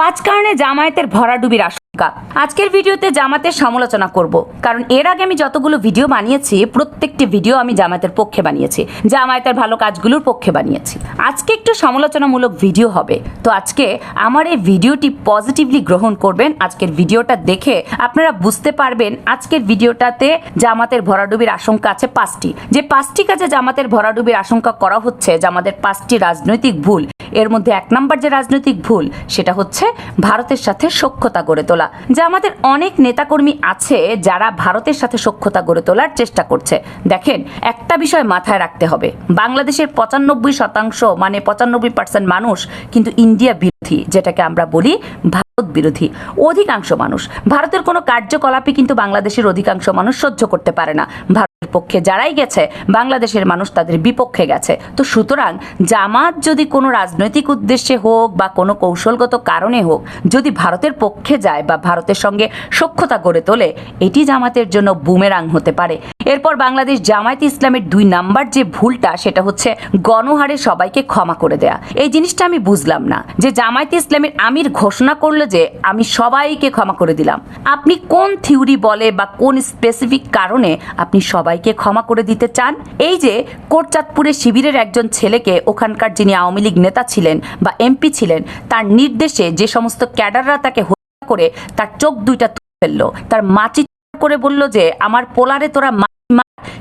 পাঁচ কারণে জামায়াতের ভরাডুবির আশঙ্কা। আজকের ভিডিওতে জামাতের সমালোচনা করব। কারণ এর আগে আমি যতগুলো ভিডিও বানিয়েছি, প্রত্যেকটি ভিডিও আমি জামায়াতের পক্ষে বানিয়েছি। জামায়াতের ভালো কাজগুলোর পক্ষে বানিয়েছি। আজকে একটু সমালোচনামূলক ভিডিও হবে। তো আজকে আমার এই ভিডিওটি পজিটিভলি গ্রহণ করবেন। আজকের ভিডিওটা দেখে আপনারা বুঝতে পারবেন আজকের ভিডিওটাতে জামাতের ভরাডুবির আশঙ্কা আছে পাঁচটি। যে পাঁচটি কাজে জামাতের ভরাডুবির আশঙ্কা করা হচ্ছে জামাতের পাঁচটি রাজনৈতিক ভুল এর মধ্যে এক নম্বর যে রাজনৈতিক ভুল, সেটা হচ্ছে ভারতের সাথে সক্ষতা গড়ে তোলা। যা আমাদের অনেক নেতাকর্মী আছে যারা ভারতের সাথে সক্ষতা গড়ে তোলার চেষ্টা করছে। দেখেন, একটা বিষয় মাথায় রাখতে হবে। বাংলাদেশের পঁচানব্বই শতাংশ মানে পঁচানব্বই পার্সেন্ট মানুষ কিন্তু ইন্ডিয়া বিরোধী, যেটাকে আমরা বলি বিরোধী। অধিকাংশ মানুষ, ভারতের কোনো কার্যকলাপই কিন্তু বাংলাদেশের অধিকাংশ মানুষ সহ্য করতে পারে না। ভারতের পক্ষে যারাই গেছে, বাংলাদেশের মানুষ তাদের বিপক্ষে গেছে। তো সুতরাং জামাত যদি কোনো রাজনৈতিক উদ্দেশ্যে হোক বা কোনো কৌশলগত কারণে হোক, যদি ভারতের পক্ষে যায় বা ভারতের সঙ্গে সখ্যতা গড়ে তোলে, এটি জামাতের জন্য বুমেরাং হতে পারে। এরপর বাংলাদেশ জামায়াত ইসলামের দুই নাম্বার যে ভুলটা, সেটা হচ্ছে গণহারে সবাইকে ক্ষমা করে দেয়া। এই জিনিসটা আমি বুঝলাম না, যে জামায়াত ইসলামের আমির ঘোষণা করল যে আমি সবাইকে ক্ষমা করে দিলাম। আপনি কোন থিওরি বলে বা কোন স্পেসিফিক কারণে আপনি সবাইকে ক্ষমা করে দিতে চান? এই যে কোটচাঁদপুরে শিবিরের একজন ছেলেকে ওখানকার যিনি আওয়ামী লীগ নেতা ছিলেন বা এমপি ছিলেন, তার নির্দেশে যে সমস্ত ক্যাডাররা তাকে হত্যা করে তার চোখ দুইটা তুলে ফেলল, তার মাচি করে বলল যে, আমার পোলারে তোরা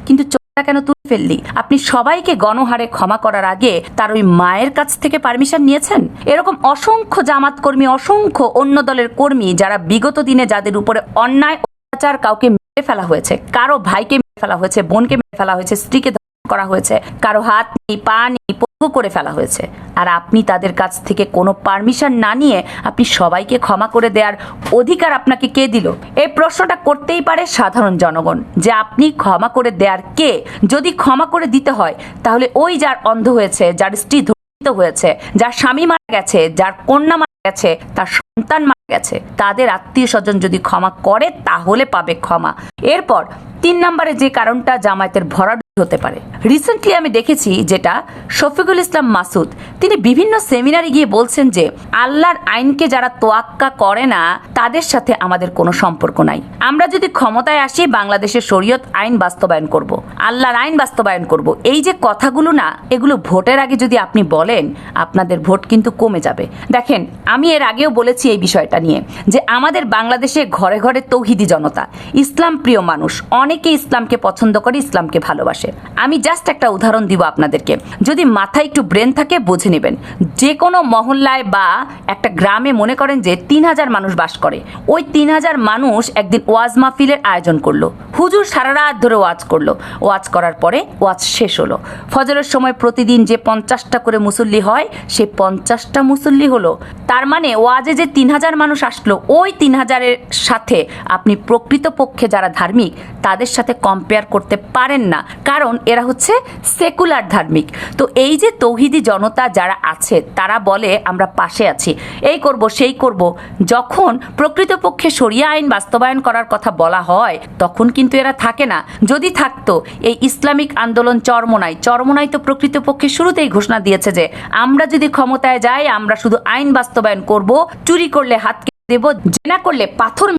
কিন্তু চোখটা কেন তুলে ফেললি? আপনি সবাইকে গণহারে ক্ষমা করার আগে তার ওই মায়ের কাছ থেকে পারমিশন নিয়েছেন? এরকম অসংখ্য জামাত কর্মী অসংখ্য অন্য দলের কর্মী যারা বিগত দিনে যাদের উপরে অন্যায়, অত্যাচার কাউকে মেরে ফেলা হয়েছে, কারও ভাইকে মেরে ফেলা হয়েছে, বোনকে মেরে ফেলা হয়েছে, স্ত্রীকে করা হয়েছে, কারও হাত নেই, পা নেই করে ফেলা হয়েছে। আর আপনি তাদের কাছ থেকে কোনো পারমিশন না নিয়ে আপনি সবাইকে ক্ষমা করে দেওয়ার অধিকার আপনাকে কে দিল? এই প্রশ্নটা করতেই পারে সাধারণ জনগণ, যে আপনি ক্ষমা করে দেওয়ার কে? যদি ক্ষমা করে দিতে হয়, তাহলে ওই যার অন্ধ হয়েছে, যার স্ত্রী ধর্ষিত হয়েছে, যার স্বামী মারা গেছে, যার কন্যা মারা গেছে, তার সন্তান মারা গেছে, তাদের আত্মীয় স্বজন যদি ক্ষমা করে, তাহলে পাবে ক্ষমা। এরপর তিন নম্বরে যে কারণটা জামায়াতের ভরাট হতে পারে রিসেন্টলি আমি দেখেছি যেটা শফিকুল ইসলাম মাসুদ, তিনি বিভিন্ন সেমিনারে গিয়ে বলছেন যে, আল্লাহর আইনকে যারা তোয়াক্কা করে না, তাদের সাথে আমাদের কোনো সম্পর্ক নাই আমরা যদি ক্ষমতায় আসি, বাংলাদেশের শরীয়ত আইন বাস্তবায়ন করব। আল্লাহর আইন বাস্তবায়ন করব। এই যে কথাগুলো না, এগুলো ভোটের আগে যদি আপনি বলেন, আপনাদের ভোট কিন্তু কমে যাবে দেখেন, আমি এর আগেও বলেছি এই বিষয়টা নিয়ে যে, আমাদের বাংলাদেশে ঘরে ঘরে তৌহিদি জনতা, ইসলাম প্রিয় মানুষ অনেকে ইসলামকে পছন্দ করে, ইসলামকে ভালোবাসে। আমি জাস্ট একটা উদাহরণ দিব আপনাদেরকে। যদি মাথায় একটু ব্রেন থাকে, বুঝে নেবেন। যে কোনো মহল্লায় বা একটা গ্রামে মনে করেন যে তিন হাজার মানুষ বাস করে। ওই তিন হাজার মানুষ একদিন ওয়াজ মাহফিলের আয়োজন করল। হুজুর সারা রাত ধরে ওয়াজ করল। ওয়াজ করার পরে ওয়াজ শেষ হলো। ফজরের সময় প্রতিদিন যে পঞ্চাশটা করে মুসল্লি হয়, সে পঞ্চাশটা মুসল্লি হলো। তার মানে ওয়াজে যে তিন হাজার মানুষ আসলো, ওই তিন হাজারের সাথে আপনি প্রকৃতপক্ষে যারা ধার্মিক, তাদের সাথে কম্পেয়ার করতে পারেন না। কারণ এরা হচ্ছে সেকুলার ধার্মিক। তো এই যে তৌহিদি জনতা যারা আছে, তারা বলে, আমরা পাশে আছি। এই করব, সেই করব। যখন প্রকৃতপক্ষে সরিয়া আইন বাস্তবায়ন করার কথা বলা হয়, তখন কিন্তু এরা থাকে না। যদি থাকতো, এই ইসলামিক আন্দোলন চরমনাই। চরমনাই তো প্রকৃতপক্ষে শুরুতেই ঘোষণা দিয়েছে যে, আমরা যদি ক্ষমতায় যাই, আমরা শুধু আইন বাস্তবায়ন করব। চুরি করলে হাত দেব, জেনা করলে পাথর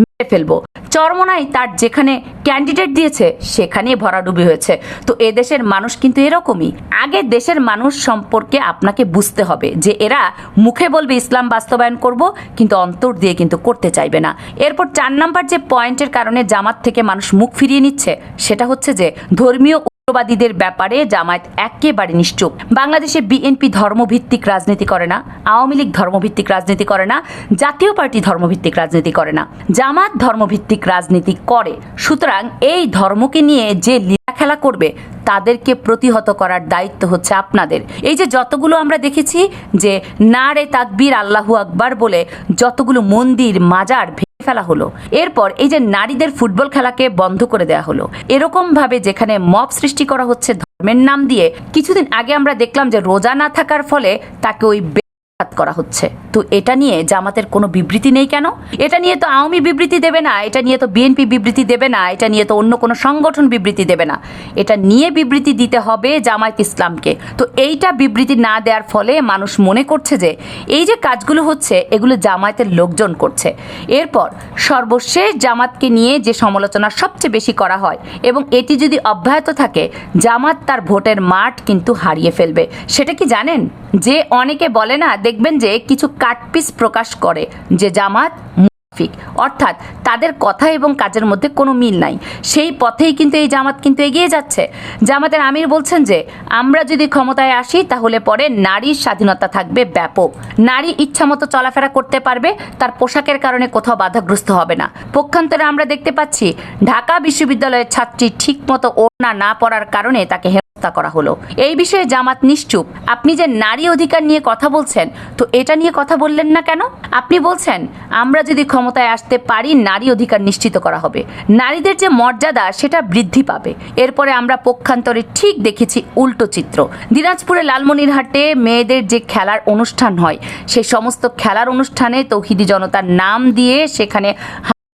মেরে ফেলব। চরমনাই তার যেখানে ক্যান্ডিডেট দিয়েছে, সেখানেই ভরাডুবি হয়েছে। তো এ দেশের মানুষ কিন্তু এরকমই। আগে দেশের মানুষ সম্পর্কে আপনাকে বুঝতে হবে যে এরা মুখে বলবে ইসলাম বাস্তবায়ন করব, কিন্তু অন্তর দিয়ে কিন্তু করতে চাইবে না। এরপর চার নাম্বার যে পয়েন্টের কারণে জামাত থেকে মানুষ মুখ ফিরিয়ে নিচ্ছে, সেটা হচ্ছে যে ধর্মীয় উগ্রবাদীদের ব্যাপারে জামায়াত একেবারে নিশ্চুপ। বাংলাদেশে বিএনপি ধর্মভিত্তিক রাজনীতি করে না, আওয়ামী লীগ ধর্মভিত্তিক রাজনীতি করে না, জাতীয় পার্টি ধর্মভিত্তিক রাজনীতি করে না। জামাত ধর্মভিত্তিক রাজনীতি করে, সুতরাং এই ধর্মকে নিয়ে যে লীলা খেলা করবে, তাদেরকে প্রতিহত করার দায়িত্ব হচ্ছে আপনাদের। এই যে যতগুলো আমরা দেখেছি যে না রে তাকবীর আল্লাহু আকবার বলে যতগুলো মন্দির, মাজার ফেলা হলো। এরপর এই যে নারীদের ফুটবল খেলাকে বন্ধ করে দেওয়া হলো। এরকম ভাবে যেখানে মব সৃষ্টি করা হচ্ছে ধর্মের নাম দিয়ে, কিছুদিন আগে আমরা দেখলাম যে রোজা না থাকার ফলে তাকে ওই করা হচ্ছে। তো এটা নিয়ে জামাতের কোনো বিবৃতি নেই কেন? এটা নিয়ে তো আওয়ামী বিবৃতি দেবে না, এটা নিয়ে তো বিএনপি বিবৃতি দেবে না, এটা নিয়ে তো অন্য কোনো সংগঠন বিবৃতি দেবে না। এটা নিয়ে বিবৃতি দিতে হবে জামায়াত ইসলামকে। তো এইটা বিবৃতি না দেওয়ার ফলে মানুষ মনে করছে যে, এই যে কাজগুলো হচ্ছে, এগুলো জামায়াতের লোকজন করছে। এরপর সর্বশেষ জামাতকে নিয়ে যে সমালোচনা সবচেয়ে বেশি করা হয়, এবং এটি যদি অব্যাহত থাকে, জামাত তার ভোটের মাঠ কিন্তু হারিয়ে ফেলবে। সেটা কি জানেন? যে অনেকে বলে না দেখবেন যে কিছু কাটপিস প্রকাশ করে, যে জামাত মুনাফিক। অর্থাৎ তাদের কথা এবং কাজের মধ্যে কোনো মিল নাই। সেই পথেই কিন্তু এই জামাত কিন্তু এগিয়ে যাচ্ছে। জামাতের আমির বলছেন যে, আমরা যদি ক্ষমতায় আসি, তাহলে পরে নারীর স্বাধীনতা থাকবে ব্যাপক। নারী ইচ্ছামতো চলাফেরা করতে পারবে, তার পোশাকের কারণে কোথাও বাধাগ্রস্ত হবে না। পক্ষান্তরে আমরা দেখতে পাচ্ছি, ঢাকা বিশ্ববিদ্যালয়ের ছাত্রী ঠিকমতো ওড়না না পড়ার কারণে তাকে হত্যা করা হলো। এই বিষয়ে জামাত নিশ্চুপ। আপনি যে নারী অধিকার নিয়ে কথা বলছেন, তো এটা নিয়ে কথা বললেন না কেন? আপনি বলছেন, আমরা যদি ক্ষমতায় আসতে পারি, নারী অধিকার নিশ্চিত করা হবে। নারীদের যে মর্যাদা, সেটা বৃদ্ধি পাবে। এরপরে আমরা পক্ষান্তরে ঠিক দেখেছি উল্টো চিত্র। দিনাজপুরে লালমনিরহাটে মেয়েদের যে খেলার অনুষ্ঠান হয় সেই সমস্ত খেলার অনুষ্ঠানে তৌহিদি জনতার নাম দিয়ে সেখানে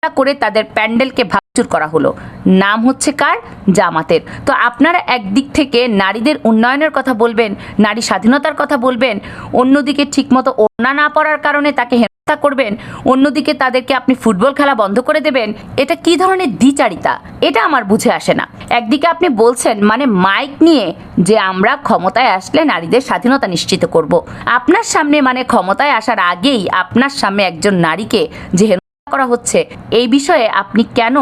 করে তাদের প্যান্ডেলকে ভাঙচুর করা হলো। নাম হচ্ছে কার? জামাতের। তো আপনারা একদিক থেকে নারীদের উন্নয়নের কথা বলবেন, নারী স্বাধীনতার কথা বলবেন, অন্যদিকে ঠিকমতো ওড়না না পড়ার কারণে তাকে হেনস্থা করবেন, অন্যদিকে তাদেরকে আপনি ফুটবল খেলা বন্ধ করে দেবেন, এটা কি ধরনের দ্বিচারিতা? এটা আমার বুঝে আসে না। একদিকে আপনি বলছেন মানে মাইক নিয়ে যে আমরা ক্ষমতায় আসলে নারীদের স্বাধীনতা নিশ্চিত করব। আপনার সামনে মানে ক্ষমতায় আসার আগেই আপনার সামনে একজন নারীকে যে করা হচ্ছে। এই বিষয়ে আপনি কেন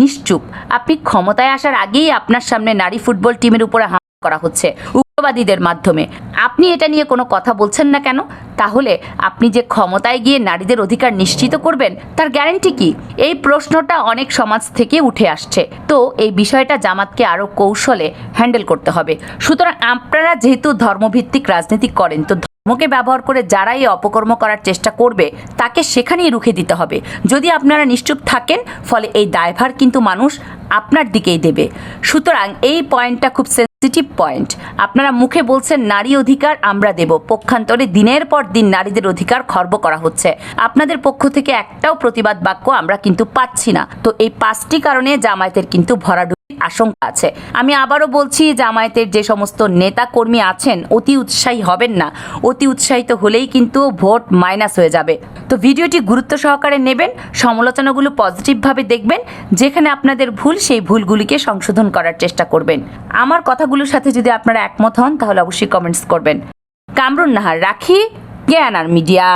নিশ্চুপ? আপনি ক্ষমতায় আসার আগেই আপনার সামনে নারী ফুটবল টিমের উপরে হামলা করা হচ্ছে উগ্রবাদীদের মাধ্যমে। আপনি এটা নিয়ে কোনো কথা বলছেন না কেন? তাহলে আপনি যে ক্ষমতায় গিয়ে নারীদের অধিকার নিশ্চিত করবেন, তার গ্যারান্টি কি? এই প্রশ্নটা অনেক সমাজ থেকে উঠে আসছে। তো এই বিষয়টা জামাতকে আরও কৌশলে হ্যান্ডেল করতে হবে। সুতরাং আপনারা যেহেতু ধর্মভিত্তিক রাজনীতি করেন, তো ধর্মকে ব্যবহার করে যারা এই অপকর্ম করার চেষ্টা করবে, তাকে সেখানেই রুখে দিতে হবে। যদি আপনারা নিশ্চুপ থাকেন, ফলে এই দায়ভার কিন্তু মানুষ আপনার দিকেই দেবে। সুতরাং এই পয়েন্টটা খুব সেন্সিটিভ পয়েন্ট। আপনারা মুখে বলছেন, নারী অধিকার, আমরা দেব। পক্ষান্তরে দিনের পর দিন নারীদের অধিকার খর্ব করা হচ্ছে। আপনাদের পক্ষ থেকে একটাও প্রতিবাদ বাক্য আমরা কিন্তু পাচ্ছি না। তো এই পাঁচটি কারণে জামায়াতের কিন্তু ভরাডুবির আশঙ্কা আছে। আমি আবারও বলছি, জামায়াতের যে সমস্ত নেতা কর্মী আছেন, অতি উৎসাহী হবেন না। অতি উৎসাহিত হলেই কিন্তু ভোট মাইনাস হয়ে যাবে। তো ভিডিওটি গুরুত্ব সহকারে নেবেন, সমালোচনাগুলো পজিটিভভাবে দেখবেন, যেখানে আপনাদের ভুল, সেই ভুলগুলিকে সংশোধন করার চেষ্টা করবেন। আমার কথাগুলোর সাথে যদি আপনারা একমত হন, তাহলে অবশ্যই কমেন্টস করবেন। কামরুন নাহার, রাখি, জ্ঞান আর মিডিয়া।